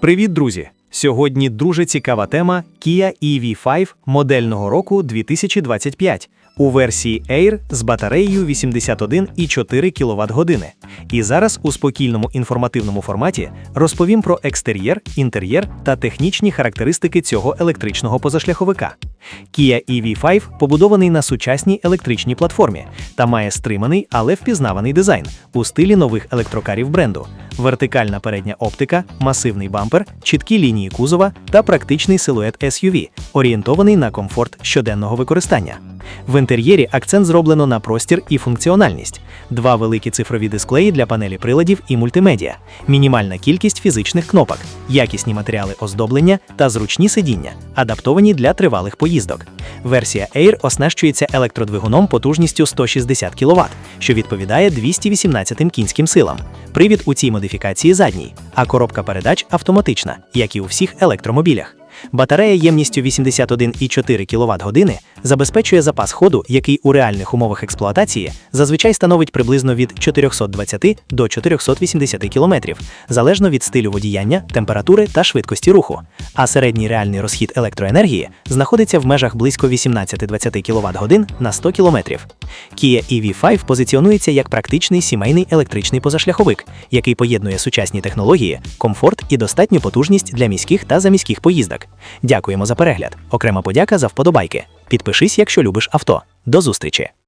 Привіт, друзі! Сьогодні дуже цікава тема Kia EV5 модельного року 2025 у версії Air з батареєю 81,4 кВт. І зараз у спокійному інформативному форматі розповім про екстер'єр, інтер'єр та технічні характеристики цього електричного позашляховика. Kia EV5 побудований на сучасній електричній платформі та має стриманий, але впізнаваний дизайн у стилі нових електрокарів бренду. Вертикальна передня оптика, масивний бампер, чіткі лінії кузова та практичний силует SUV, орієнтований на комфорт щоденного використання. В інтер'єрі акцент зроблено на простір і функціональність, два великі цифрові дисплеї для панелі приладів і мультимедіа, мінімальна кількість фізичних кнопок, якісні матеріали оздоблення та зручні сидіння, адаптовані для тривалих поїздок. Версія Air оснащується електродвигуном потужністю 160 кВт, що відповідає 218 кінським силам. Привід у цій модифікації задній, а коробка передач автоматична, як і у всіх електромобілях. Батарея ємністю 81,4 кВт години забезпечує запас ходу, який у реальних умовах експлуатації зазвичай становить приблизно від 420 до 480 км, залежно від стилю водіяння, температури та швидкості руху. А середній реальний розхід електроенергії знаходиться в межах близько 18-20 кВт годин на 100 км. Kia EV5 позиціонується як практичний сімейний електричний позашляховик, який поєднує сучасні технології, комфорт і достатню потужність для міських та заміських поїздок. Дякуємо за перегляд. Окрема подяка за вподобайки. Підпишись, якщо любиш авто. До зустрічі!